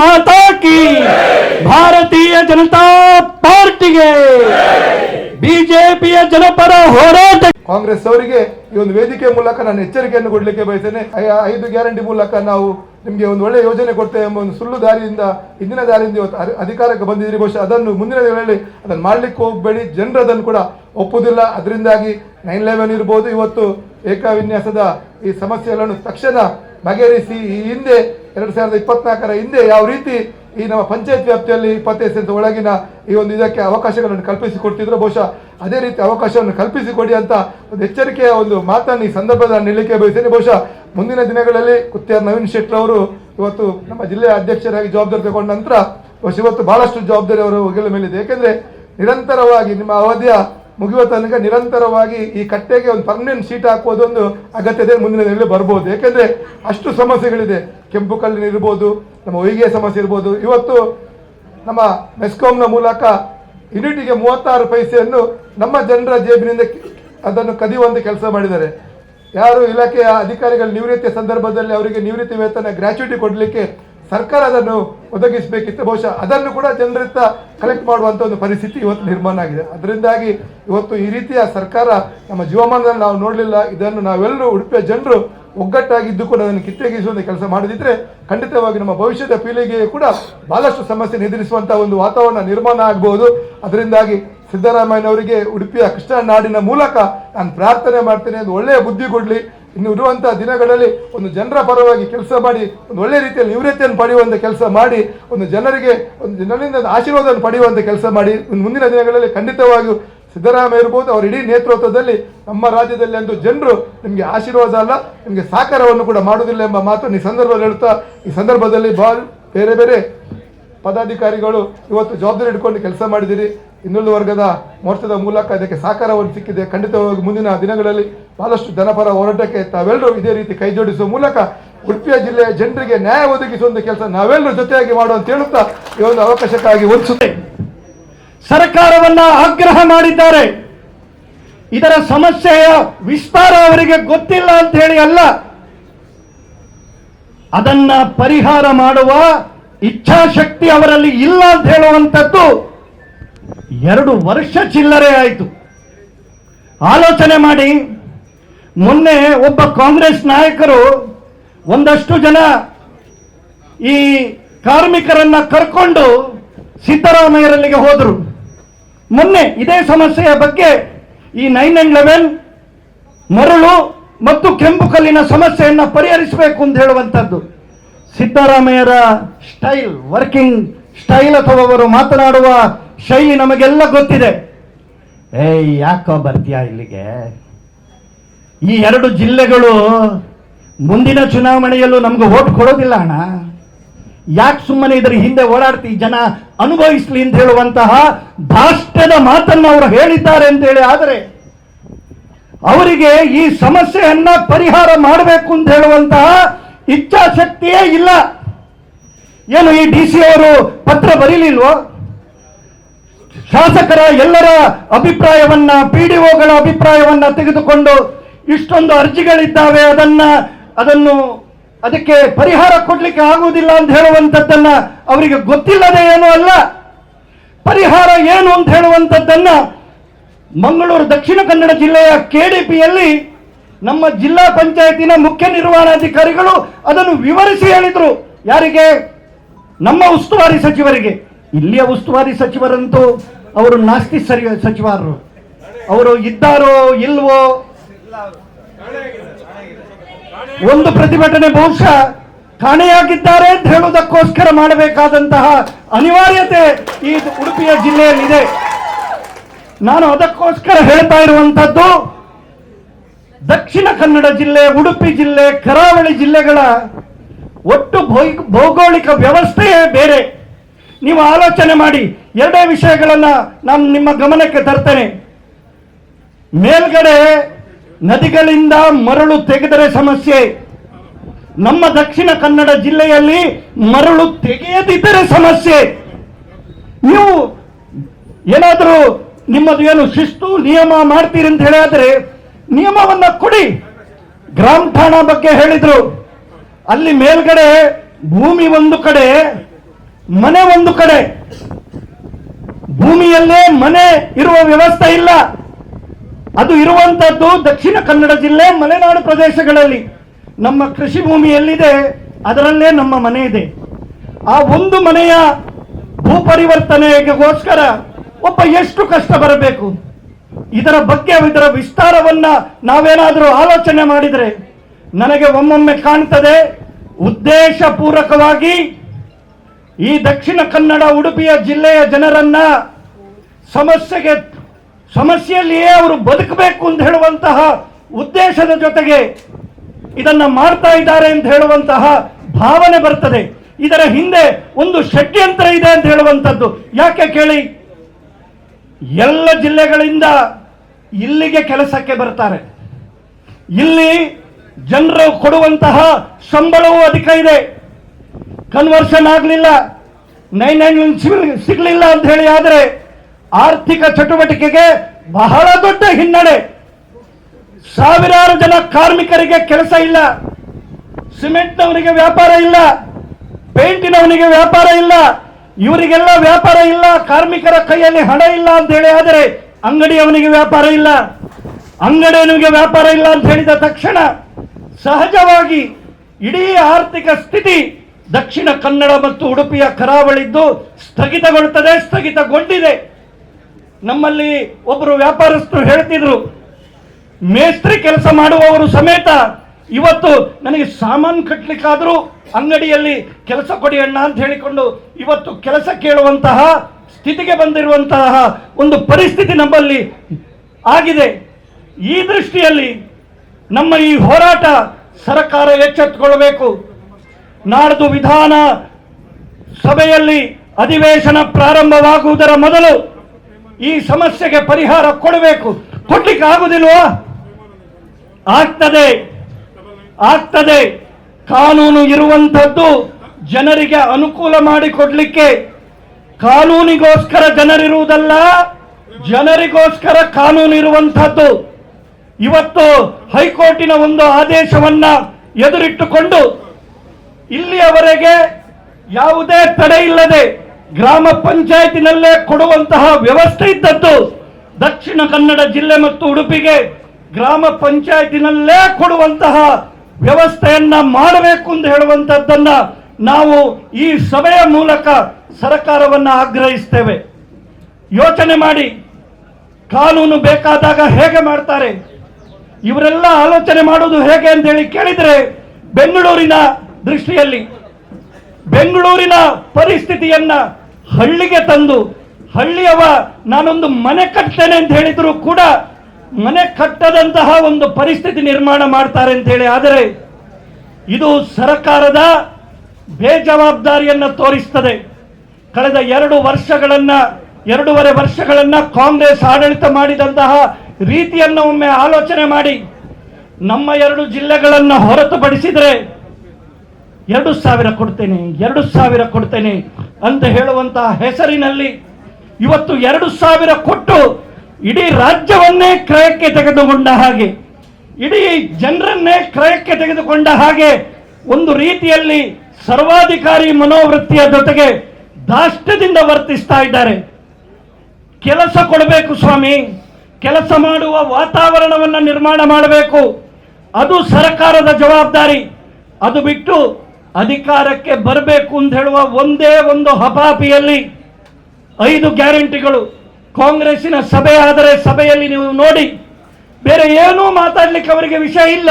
ಮಾತಾಕಿ ಭಾರತೀಯ ಜನತಾ ಪಾರ್ಟಿಗೆ. ಬಿಜೆಪಿಯ ಜನಪರ ಹೋರಾಟ ಕಾಂಗ್ರೆಸ್ ಅವರಿಗೆ ಈ ಒಂದು ವೇದಿಕೆ ಮೂಲಕ ನಾನು ಎಚ್ಚರಿಕೆಯನ್ನು ಕೊಡಲಿಕ್ಕೆ ಬಯಸ್ತೇನೆ. ಐದು ಗ್ಯಾರಂಟಿ ಮೂಲಕ ನಾವು ನಿಮಗೆ ಒಂದು ಒಳ್ಳೆಯ ಯೋಜನೆ ಕೊಡ್ತೇವೆ ಎಂಬ ಒಂದು ಸುಳ್ಳು ದಾರಿಯಿಂದ, ಹಿಂದಿನ ದಾರಿಯಿಂದ ಇವತ್ತು ಅಧಿಕಾರಕ್ಕೆ ಬಂದಿದ್ದೀರಿ. ಬಹುಶಃ ಅದನ್ನು ಮುಂದಿನ ದಿನಗಳಲ್ಲಿ ಅದನ್ನು ಮಾಡಲಿಕ್ಕೆ ಹೋಗಬೇಡಿ. ಜನರು ಅದನ್ನು ಕೂಡ ಒಪ್ಪುವುದಿಲ್ಲ ಅದರಿಂದಾಗಿ ನೈನ್ ಲೆವೆನ್ ಇರ್ಬೋದು. ಇವತ್ತು ಏಕವಿನ್ಯಾಸದ ಈ ಸಮಸ್ಯೆಗಳನ್ನು ತಕ್ಷಣ ಬಗೆಹರಿಸಿ ಈ ಹಿಂದೆ ಎರಡು ಸಾವಿರದ ಇಪ್ಪತ್ನಾಲ್ಕರ ಹಿಂದೆ ಯಾವ ರೀತಿ ಈ ನಮ್ಮ ಪಂಚಾಯತ್ ವ್ಯಾಪ್ತಿಯಲ್ಲಿ ಇಪ್ಪತ್ತೈದು ಸೆಂಟ್ ಒಳಗಿನ ಈ ಒಂದು ಇದಕ್ಕೆ ಅವಕಾಶಗಳನ್ನು ಕಲ್ಪಿಸಿಕೊಡ್ತಿದ್ರು, ಬಹುಶಃ ಅದೇ ರೀತಿ ಅವಕಾಶವನ್ನು ಕಲ್ಪಿಸಿಕೊಡಿ ಅಂತ ಒಂದು ಎಚ್ಚರಿಕೆಯ ಒಂದು ಮಾತನ್ನು ಈ ಸಂದರ್ಭದ ನಿಲ್ಲಕ್ಕೆ ಬಯಸ್ತೇನೆ. ಬಹುಶಃ ಮುಂದಿನ ದಿನಗಳಲ್ಲಿ ಕುತ್ತಿಯಾರ್ ನವೀನ್ ಶೆಟ್ಟಿ ಅವರು ಇವತ್ತು ನಮ್ಮ ಜಿಲ್ಲೆಯ ಅಧ್ಯಕ್ಷರಾಗಿ ಜವಾಬ್ದಾರಿ ತಗೊಂಡ ನಂತರ, ಬಹುಶಃ ಇವತ್ತು ಬಹಳಷ್ಟು ಜವಾಬ್ದಾರಿ ಅವರು ಹೆಗಲ ಮೇಲಿದೆ. ಏಕೆಂದರೆ ನಿರಂತರವಾಗಿ ನಿಮ್ಮ ಅವಧಿಯ ಮುಗಿಯುವ ತನಕ ನಿರಂತರವಾಗಿ ಈ ಕಟ್ಟೆಗೆ ಒಂದು ಪರ್ಮನೆಂಟ್ ಶೀಟ್ ಹಾಕುವುದೊಂದು ಅಗತ್ಯತೆ ಮುಂದಿನ ದಿನಗಳಲ್ಲಿ ಬರ್ಬೋದು. ಏಕೆಂದರೆ ಅಷ್ಟು ಸಮಸ್ಯೆಗಳಿದೆ. ಕೆಂಪು ಕಲ್ಲಿನ ಇರ್ಬೋದು, ನಮ್ಮ ಹೊಯ್ಗೆ ಸಮಸ್ಯೆ ಇರ್ಬೋದು. ಇವತ್ತು ನಮ್ಮ ಮೆಸ್ಕಾಂನ ಮೂಲಕ ಯುನಿಟಿಗೆ ಮೂವತ್ತಾರು ಪೈಸೆಯನ್ನು ನಮ್ಮ ಜನರ ಜೇಬಿನಿಂದ ಅದನ್ನು ಕದಿಯುವಂತ ಕೆಲಸ ಮಾಡಿದ್ದಾರೆ. ಯಾರು ಇಲಾಖೆಯ ಅಧಿಕಾರಿಗಳ ನಿವೃತ್ತಿಯ ಸಂದರ್ಭದಲ್ಲಿ ಅವರಿಗೆ ನಿವೃತ್ತಿ ವೇತನ ಗ್ರ್ಯಾಚ್ಯುಟಿ ಕೊಡಲಿಕ್ಕೆ ಸರ್ಕಾರ ಅದನ್ನು ಒದಗಿಸಬೇಕಿತ್ತು. ಬಹುಶಃ ಅದನ್ನು ಕೂಡ ಜನರಿಂದ ಕಲೆಕ್ಟ್ ಮಾಡುವಂಥ ಒಂದು ಪರಿಸ್ಥಿತಿ ಇವತ್ತು ನಿರ್ಮಾಣ ಆಗಿದೆ. ಅದರಿಂದಾಗಿ ಇವತ್ತು ಈ ರೀತಿಯ ಸರ್ಕಾರ ನಮ್ಮ ಜೀವಮಾನದಲ್ಲಿ ನಾವು ನೋಡಲಿಲ್ಲ. ಇದನ್ನು ನಾವೆಲ್ಲರೂ ಉಡುಪಿಯ ಜನರು ಒಗ್ಗಟ್ಟಾಗಿದ್ದು ಕೂಡ ಅದನ್ನು ಕಿತ್ತೆಗಿಸುವಂಥ ಕೆಲಸ ಮಾಡದಿದ್ರೆ ಖಂಡಿತವಾಗಿ ನಮ್ಮ ಭವಿಷ್ಯದ ಪೀಳಿಗೆಯು ಕೂಡ ಬಹಳಷ್ಟು ಸಮಸ್ಯೆ ಎದುರಿಸುವಂಥ ಒಂದು ವಾತಾವರಣ ನಿರ್ಮಾಣ ಆಗಬಹುದು ಅದರಿಂದಾಗಿ ಸಿದ್ದರಾಮಯ್ಯನವರಿಗೆ ಉಡುಪಿಯ ಕೃಷ್ಣ ನಾಡಿನ ಮೂಲಕ ನಾನು ಪ್ರಾರ್ಥನೆ ಮಾಡ್ತೇನೆ. ಅದು ಒಳ್ಳೆಯ ಬುದ್ಧಿ ಕೊಡಲಿ. ಇನ್ನು ಇರುವಂಥ ದಿನಗಳಲ್ಲಿ ಒಂದು ಜನರ ಪರವಾಗಿ ಕೆಲಸ ಮಾಡಿ, ಒಂದು ಒಳ್ಳೆಯ ರೀತಿಯಲ್ಲಿ ನಿವೃತ್ತಿಯನ್ನು ಪಡೆಯುವಂಥ ಕೆಲಸ ಮಾಡಿ, ಒಂದು ಜನರಿಗೆ ಒಂದು ಜನರಿಂದ ಆಶೀರ್ವಾದವನ್ನು ಪಡೆಯುವಂಥ ಕೆಲಸ ಮಾಡಿ. ಮುಂದಿನ ದಿನಗಳಲ್ಲಿ ಖಂಡಿತವಾಗಿಯೂ ಸಿದ್ದರಾಮಯ್ಯ ಇರ್ಬೋದು, ಅವರ ಇಡೀ ನೇತೃತ್ವದಲ್ಲಿ ನಮ್ಮ ರಾಜ್ಯದಲ್ಲಿ ಅಂದು ಜನರು ನಿಮಗೆ ಆಶೀರ್ವಾದ ಅಲ್ಲ, ನಿಮಗೆ ಸಾಕಾರವನ್ನು ಕೂಡ ಮಾಡುವುದಿಲ್ಲ ಎಂಬ ಮಾತು ಈ ಸಂದರ್ಭದಲ್ಲಿ ಹೇಳ್ತಾ, ಈ ಸಂದರ್ಭದಲ್ಲಿ ಬಹಳ ಬೇರೆ ಬೇರೆ ಪದಾಧಿಕಾರಿಗಳು ಇವತ್ತು ಜವಾಬ್ದಾರಿ ಇಟ್ಕೊಂಡು ಕೆಲಸ ಮಾಡಿದಿರಿ. ಇನ್ನೊಂದು ವರ್ಗದ ಮೋರ್ಚಾದ ಮೂಲಕ ಅದಕ್ಕೆ ಸಹಕಾರವನ್ನು ಸಿಕ್ಕಿದೆ. ಖಂಡಿತವಾಗಿ ಮುಂದಿನ ದಿನಗಳಲ್ಲಿ ಬಹಳಷ್ಟು ಜನಪರ ಹೋರಾಟಕ್ಕೆ ತಾವೆಲ್ಲರೂ ಇದೇ ರೀತಿ ಕೈ ಜೋಡಿಸುವ ಮೂಲಕ ಉಡುಪಿಯ ಜಿಲ್ಲೆಯ ಜನರಿಗೆ ನ್ಯಾಯ ಒದಗಿಸುವಂತ ಕೆಲಸ ನಾವೆಲ್ಲರೂ ಜೊತೆಯಾಗಿ ಮಾಡುವಂತ ಹೇಳುತ್ತಾ ಈ ಒಂದು ಅವಕಾಶಕ್ಕಾಗಿ ವಂದಿಸುತ್ತೆ ಸರ್ಕಾರವನ್ನ ಆಗ್ರಹ ಮಾಡಿದ್ದಾರೆ. ಇದರ ಸಮಸ್ಯೆಯ ವಿಸ್ತಾರ ಅವರಿಗೆ ಗೊತ್ತಿಲ್ಲ ಅಂತ ಹೇಳಿ ಅಲ್ಲ. ಅದನ್ನ ಪರಿಹಾರ ಮಾಡುವ ಇಚ್ಛಾಶಕ್ತಿ ಅವರಲ್ಲಿ ಇಲ್ಲ ಅಂತ ಹೇಳುವಂಥದ್ದು ಎರಡು ವರ್ಷ ಚಿಲ್ಲರೆ ಆಯಿತು. ಆಲೋಚನೆ ಮಾಡಿ. ಮೊನ್ನೆ ಒಬ್ಬ ಕಾಂಗ್ರೆಸ್ ನಾಯಕರು ಒಂದಷ್ಟು ಜನ ಈ ಕಾರ್ಮಿಕರನ್ನ ಕರ್ಕೊಂಡು ಸಿದ್ದರಾಮಯ್ಯರಲ್ಲಿಗೆ ಹೋದರು. ಮೊನ್ನೆ ಇದೇ ಸಮಸ್ಯೆಯ ಬಗ್ಗೆ ಈ ನೈನ್ ಅಂಡ್ ಲೆವೆನ್ ಮರಳು ಮತ್ತು ಕೆಂಪು ಕಲ್ಲಿನ ಸಮಸ್ಯೆಯನ್ನು ಪರಿಹರಿಸಬೇಕು ಅಂತ ಹೇಳುವಂಥದ್ದು ಸಿದ್ದರಾಮಯ್ಯರ ಸ್ಟೈಲ್ ವರ್ಕಿಂಗ್ ಸ್ಟೈಲ್ ಅಥವಾ ಅವರು ಮಾತನಾಡುವ ಶೈಲಿ ನಮಗೆಲ್ಲ ಗೊತ್ತಿದೆ. ಏ ಯಾಕೋ ಬರ್ತೀಯಾ ಇಲ್ಲಿಗೆ? ಈ ಎರಡು ಜಿಲ್ಲೆಗಳು ಮುಂದಿನ ಚುನಾವಣೆಯಲ್ಲೂ ನಮ್ಗೆ ಓಟ್ ಕೊಡೋದಿಲ್ಲ ಅಣ್ಣ. ಯಾಕೆ ಸುಮ್ಮನೆ ಇದರ ಹಿಂದೆ ಓಡಾಡ್ತಿ? ಜನ ಅನುಭವಿಸ್ಲಿ ಅಂತ ಹೇಳುವಂತಹ ಭಾಷ್ಟದ ಮಾತನ್ನು ಅವರು ಹೇಳಿದ್ದಾರೆ ಅಂತ ಹೇಳಿ ಆದರೆ ಅವರಿಗೆ ಈ ಸಮಸ್ಯೆಯನ್ನ ಪರಿಹಾರ ಮಾಡಬೇಕು ಅಂತ ಹೇಳುವಂತಹ ಇಚ್ಛಾಶಕ್ತಿಯೇ ಇಲ್ಲ. ಏನು ಈ ಡಿ ಸಿ ಅವರು ಪತ್ರ ಬರೀಲಿಲ್ವೋ? ಶಾಸಕರ ಎಲ್ಲರ ಅಭಿಪ್ರಾಯವನ್ನ, ಪಿ ಡಿ ಒಗಳ ಅಭಿಪ್ರಾಯವನ್ನ ತೆಗೆದುಕೊಂಡು ಇಷ್ಟೊಂದು ಅರ್ಜಿಗಳಿದ್ದಾವೆ. ಅದನ್ನ, ಅದನ್ನು ಅದಕ್ಕೆ ಪರಿಹಾರ ಕೊಡ್ಲಿಕ್ಕೆ ಆಗುವುದಿಲ್ಲ ಅಂತ ಹೇಳುವಂಥದ್ದನ್ನ ಅವರಿಗೆ ಗೊತ್ತಿಲ್ಲದೆ ಏನು ಅಲ್ಲ. ಪರಿಹಾರ ಏನು ಅಂತ ಹೇಳುವಂಥದ್ದನ್ನ ಮಂಗಳೂರು ದಕ್ಷಿಣ ಕನ್ನಡ ಜಿಲ್ಲೆಯ ಕೆಡಿಪಿಯಲ್ಲಿ ನಮ್ಮ ಜಿಲ್ಲಾ ಪಂಚಾಯತಿನ ಮುಖ್ಯ ನಿರ್ವಹಣಾಧಿಕಾರಿಗಳು ಅದನ್ನು ವಿವರಿಸಿ ಹೇಳಿದ್ರು. ಯಾರಿಗೆ? ನಮ್ಮ ಉಸ್ತುವಾರಿ ಸಚಿವರಿಗೆ. ಇಲ್ಲಿಯ ಉಸ್ತುವಾರಿ ಸಚಿವರಂತೂ ಅವರು ನಾಸ್ತಿ ಸರಿ ಸಚಿವರು ಅವರು ಇದ್ದಾರೋ ಇಲ್ವೋ ಒಂದು ಪ್ರತಿಭಟನೆ ಬಹುಶಃ ಕಾಣೆಯಾಗಿದ್ದಾರೆ ಅಂತ ಹೇಳುವುದಕ್ಕೋಸ್ಕರ ಮಾಡಬೇಕಾದಂತಹ ಅನಿವಾರ್ಯತೆ ಈ ಉಡುಪಿಯ ಜಿಲ್ಲೆಯಲ್ಲಿದೆ. ನಾನು ಅದಕ್ಕೋಸ್ಕರ ಹೇಳ್ತಾ ಇರುವಂತದ್ದು ದಕ್ಷಿಣ ಕನ್ನಡ ಜಿಲ್ಲೆ, ಉಡುಪಿ ಜಿಲ್ಲೆ, ಕರಾವಳಿ ಜಿಲ್ಲೆಗಳ ಒಟ್ಟು ಭೌಗೋಳಿಕ ವ್ಯವಸ್ಥೆಯೇ ಬೇರೆ. ನೀವು ಆಲೋಚನೆ ಮಾಡಿ, ಎರಡೇ ವಿಷಯಗಳನ್ನ ನಾನು ನಿಮ್ಮ ಗಮನಕ್ಕೆ ತರ್ತೇನೆ. ಮೇಲ್ಗಡೆ ನದಿಗಳಿಂದ ಮರಳು ತೆಗೆದರೆ ಸಮಸ್ಯೆ. ನಮ್ಮ ದಕ್ಷಿಣ ಕನ್ನಡ ಜಿಲ್ಲೆಯಲ್ಲಿ ಮರಳು ತೆಗೆಯದಿದ್ದರೆ ಸಮಸ್ಯೆ. ನೀವು ಏನಾದರೂ ನಿಮ್ಮದು ಏನು ಶಿಸ್ತು, ನಿಯಮ ಮಾಡ್ತೀರಿ ಅಂತ ಹೇಳಿದ್ರೆ ನಿಯಮವನ್ನ ಕೊಡಿ. ಗ್ರಾಮ ಠಾಣಾ ಬಗ್ಗೆ ಹೇಳಿದ್ರು. ಅಲ್ಲಿ ಮೇಲ್ಗಡೆ ಭೂಮಿ ಒಂದು ಕಡೆ, ಮನೆ ಒಂದು ಕಡೆ. ಭೂಮಿಯಲ್ಲೇ ಮನೆ ಇರುವ ವ್ಯವಸ್ಥೆ ಇಲ್ಲ. ಅದು ಇರುವಂತದ್ದು ದಕ್ಷಿಣ ಕನ್ನಡ ಜಿಲ್ಲೆ ಮಲೆನಾಡು ಪ್ರದೇಶಗಳಲ್ಲಿ. ನಮ್ಮ ಕೃಷಿ ಭೂಮಿ ಎಲ್ಲಿದೆ? ಅದರಲ್ಲೇ ನಮ್ಮ ಮನೆ ಇದೆ. ಆ ಒಂದು ಮನೆಯ ಭೂ ಪರಿವರ್ತನೆಗೋಸ್ಕರ ಒಬ್ಬ ಎಷ್ಟು ಕಷ್ಟ ಬರಬೇಕು? ಇದರ ಬಗ್ಗೆ ಇದರ ವಿಸ್ತಾರವನ್ನ ನಾವೇನಾದರೂ ಆಲೋಚನೆ ಮಾಡಿದರೆ ನನಗೆ ಒಮ್ಮೊಮ್ಮೆ ಕಾಣ್ತದೆ. ಉದ್ದೇಶಪೂರ್ವಕವಾಗಿ ಈ ದಕ್ಷಿಣ ಕನ್ನಡ ಉಡುಪಿಯ ಜಿಲ್ಲೆಯ ಜನರನ್ನ ಸಮಸ್ಯೆಗೆ ಸಮಸ್ಯೆಯಲ್ಲಿಯೇ ಅವರು ಬದುಕಬೇಕು ಅಂತ ಹೇಳುವಂತಹ ಉದ್ದೇಶದ ಜೊತೆಗೆ ಇದನ್ನ ಮಾಡ್ತಾ ಇದ್ದಾರೆ ಅಂತ ಹೇಳುವಂತಹ ಭಾವನೆ ಬರ್ತದೆ. ಇದರ ಹಿಂದೆ ಒಂದು ಷಡ್ಯಂತ್ರ ಇದೆ ಅಂತ ಹೇಳುವಂಥದ್ದು. ಯಾಕೆ ಕೇಳಿ? ಎಲ್ಲ ಜಿಲ್ಲೆಗಳಿಂದ ಇಲ್ಲಿಗೆ ಕೆಲಸಕ್ಕೆ ಬರ್ತಾರೆ. ಇಲ್ಲಿ ಜನರು ಕೊಡುವಂತಹ ಸಂಬಳವೂ ಅಧಿಕ ಇದೆ. ಕನ್ವರ್ಷನ್ ಆಗಲಿಲ್ಲ. ನೈನ್ ನೈನ್ ಸಿಗಲಿಲ್ಲ ಅಂತ ಹೇಳಿ ಆದರೆ ಆರ್ಥಿಕ ಚಟುವಟಿಕೆಗೆ ಬಹಳ ದೊಡ್ಡ ಹಿನ್ನಡೆ. ಸಾವಿರಾರು ಜನ ಕಾರ್ಮಿಕರಿಗೆ ಕೆಲಸ ಇಲ್ಲ. ಸಿಮೆಂಟ್ನವನಿಗೆ ವ್ಯಾಪಾರ ಇಲ್ಲ. ಪೇಂಟಿನವನಿಗೆ ವ್ಯಾಪಾರ ಇಲ್ಲ. ಇವರಿಗೆಲ್ಲ ವ್ಯಾಪಾರ ಇಲ್ಲ. ಕಾರ್ಮಿಕರ ಕೈಯಲ್ಲಿ ಹಣ ಇಲ್ಲ ಅಂತ ಹೇಳಿ ಆದರೆ ಅಂಗಡಿಯವನಿಗೆ ವ್ಯಾಪಾರ ಇಲ್ಲ. ಅಂಗಡಿಯವನಿಗೆ ವ್ಯಾಪಾರ ಇಲ್ಲ ಅಂತ ಹೇಳಿದ ತಕ್ಷಣ ಸಹಜವಾಗಿ ಇಡೀ ಆರ್ಥಿಕ ಸ್ಥಿತಿ ದಕ್ಷಿಣ ಕನ್ನಡ ಮತ್ತು ಉಡುಪಿಯ ಕರಾವಳಿದ್ದು ಸ್ಥಗಿತಗೊಳ್ಳುತ್ತದೆ, ಸ್ಥಗಿತಗೊಂಡಿದೆ. ನಮ್ಮಲ್ಲಿ ಒಬ್ಬರು ವ್ಯಾಪಾರಸ್ಥರು ಹೇಳ್ತಿದ್ರು, ಮೇಸ್ತ್ರಿ ಕೆಲಸ ಮಾಡುವವರು ಸಮೇತ ಇವತ್ತು ನನಗೆ ಸಾಮಾನು ಕಟ್ಟಲಿಕ್ಕಾದರೂ ಅಂಗಡಿಯಲ್ಲಿ ಕೆಲಸ ಕೊಡಿ ಅಣ್ಣ ಅಂತ ಹೇಳಿಕೊಂಡು ಇವತ್ತು ಕೆಲಸ ಕೇಳುವಂತಹ, ಸ್ಥಿತಿಗೆ ಬಂದಿರುವಂತಹ ಒಂದು ಪರಿಸ್ಥಿತಿ ನಮ್ಮಲ್ಲಿ ಆಗಿದೆ. ಈ ದೃಷ್ಟಿಯಲ್ಲಿ ನಮ್ಮ ಈ ಹೋರಾಟ ಸರ್ಕಾರ ಎಚ್ಚೆತ್ತುಕೊಳ್ಳಬೇಕು. ನಾಡ್ದು ವಿಧಾನ ಸಭೆಯಲ್ಲಿ ಅಧಿವೇಶನ ಪ್ರಾರಂಭವಾಗುವುದರ ಮೊದಲು ಈ ಸಮಸ್ಯೆಗೆ ಪರಿಹಾರ ಕೊಡಬೇಕು. ಕೊಡ್ಲಿಕ್ಕೆ ಆಗುದಿಲ್ವಾ ಆಗ್ತದೆ. ಆಗ್ತದೆ. ಕಾನೂನು ಇರುವಂಥದ್ದು ಜನರಿಗೆ ಅನುಕೂಲ ಮಾಡಿಕೊಡ್ಲಿಕ್ಕೆ. ಕಾನೂನಿಗೋಸ್ಕರ ಜನರಿರುವುದಲ್ಲ, ಜನರಿಗೋಸ್ಕರ ಕಾನೂನು ಇರುವಂಥದ್ದು. ಇವತ್ತು ಹೈಕೋರ್ಟಿನ ಒಂದು ಆದೇಶವನ್ನ ಎದುರಿಟ್ಟುಕೊಂಡು ಇಲ್ಲಿಯವರೆಗೆ ಯಾವುದೇ ತಡೆ ಇಲ್ಲದೆ ಗ್ರಾಮ ಪಂಚಾಯತಿನಲ್ಲೇ ಕೊಡುವಂತಹ ವ್ಯವಸ್ಥೆ ಇದ್ದದ್ದು ದಕ್ಷಿಣ ಕನ್ನಡ ಜಿಲ್ಲೆ ಮತ್ತು ಉಡುಪಿಗೆ ಗ್ರಾಮ ಪಂಚಾಯತಿನಲ್ಲೇ ಕೊಡುವಂತಹ ವ್ಯವಸ್ಥೆಯನ್ನ ಮಾಡಬೇಕು ಅಂತ ಹೇಳುವಂತದ್ದನ್ನ ನಾವು ಈ ಸಭೆಯ ಮೂಲಕ ಸರ್ಕಾರವನ್ನ ಆಗ್ರಹಿಸ್ತೇವೆ. ಯೋಚನೆ ಮಾಡಿ, ಕಾನೂನು ಬೇಕಾದಾಗ ಹೇಗೆ ಮಾಡ್ತಾರೆ, ಇವರೆಲ್ಲ ಆಲೋಚನೆ ಮಾಡೋದು ಹೇಗೆ ಅಂತ ಹೇಳಿ ಕೇಳಿದ್ರೆ ಬೆಂಗಳೂರಿನ ದೃಷ್ಟಿಯಲ್ಲಿ, ಬೆಂಗಳೂರಿನ ಪರಿಸ್ಥಿತಿಯನ್ನ ಹಳ್ಳಿಗೆ ತಂದು ಹಳ್ಳಿಯವ ನಾನೊಂದು ಮನೆ ಕಟ್ತೇನೆ ಅಂತ ಹೇಳಿದ್ರು ಕೂಡ ಮನೆ ಕಟ್ಟದಂತಹ ಒಂದು ಪರಿಸ್ಥಿತಿ ನಿರ್ಮಾಣ ಮಾಡ್ತಾರೆ ಅಂತ ಹೇಳಿ. ಆದರೆ ಇದು ಸರಕಾರದ ಬೇಜವಾಬ್ದಾರಿಯನ್ನು ತೋರಿಸ್ತದೆ. ಕಳೆದ ಎರಡು ವರ್ಷಗಳನ್ನ, ಎರಡೂವರೆ ವರ್ಷಗಳನ್ನ ಕಾಂಗ್ರೆಸ್ ಆಡಳಿತ ಮಾಡಿದಂತಹ ರೀತಿಯನ್ನು ಒಮ್ಮೆ ಆಲೋಚನೆ ಮಾಡಿ ನಮ್ಮ ಎರಡು ಜಿಲ್ಲೆಗಳನ್ನು ಹೊರತುಪಡಿಸಿದರೆ ಎರಡು ಸಾವಿರ ಕೊಡ್ತೇನೆ, ಎರಡು ಸಾವಿರ ಕೊಡ್ತೇನೆ ಅಂತ ಹೇಳುವಂತಹ ಹೆಸರಿನಲ್ಲಿ ಇವತ್ತು ಎರಡು ಸಾವಿರ ಕೊಟ್ಟು ಇಡೀ ರಾಜ್ಯವನ್ನೇ ಕ್ರಯಕ್ಕೆ ತೆಗೆದುಕೊಂಡ ಹಾಗೆ, ಇಡೀ ಜನರನ್ನೇ ಕ್ರಯಕ್ಕೆ ತೆಗೆದುಕೊಂಡ ಹಾಗೆ ಒಂದು ರೀತಿಯಲ್ಲಿ ಸರ್ವಾಧಿಕಾರಿ ಮನೋವೃತ್ತಿಯ ಜೊತೆಗೆ ದಾಷ್ಟ್ಯದಿಂದ ವರ್ತಿಸ್ತಾ ಇದ್ದಾರೆ. ಕೆಲಸ ಕೊಡಬೇಕು ಸ್ವಾಮಿ, ಕೆಲಸ ಮಾಡುವ ವಾತಾವರಣವನ್ನು ನಿರ್ಮಾಣ ಮಾಡಬೇಕು. ಅದು ಸರ್ಕಾರದ ಜವಾಬ್ದಾರಿ. ಅದು ಬಿಟ್ಟು ಅಧಿಕಾರಕ್ಕೆ ಬರಬೇಕು ಅಂತ ಹೇಳುವ ಒಂದೇ ಒಂದು ಹಪಾಪಿಯಲ್ಲಿ ಐದು ಗ್ಯಾರಂಟಿಗಳು. ಕಾಂಗ್ರೆಸ್ಸಿನ ಸಭೆ ಆದರೆ ಸಭೆಯಲ್ಲಿ ನೀವು ನೋಡಿ, ಬೇರೆ ಏನೂ ಮಾತಾಡ್ಲಿಕ್ಕೆ ಅವರಿಗೆ ವಿಷಯ ಇಲ್ಲ.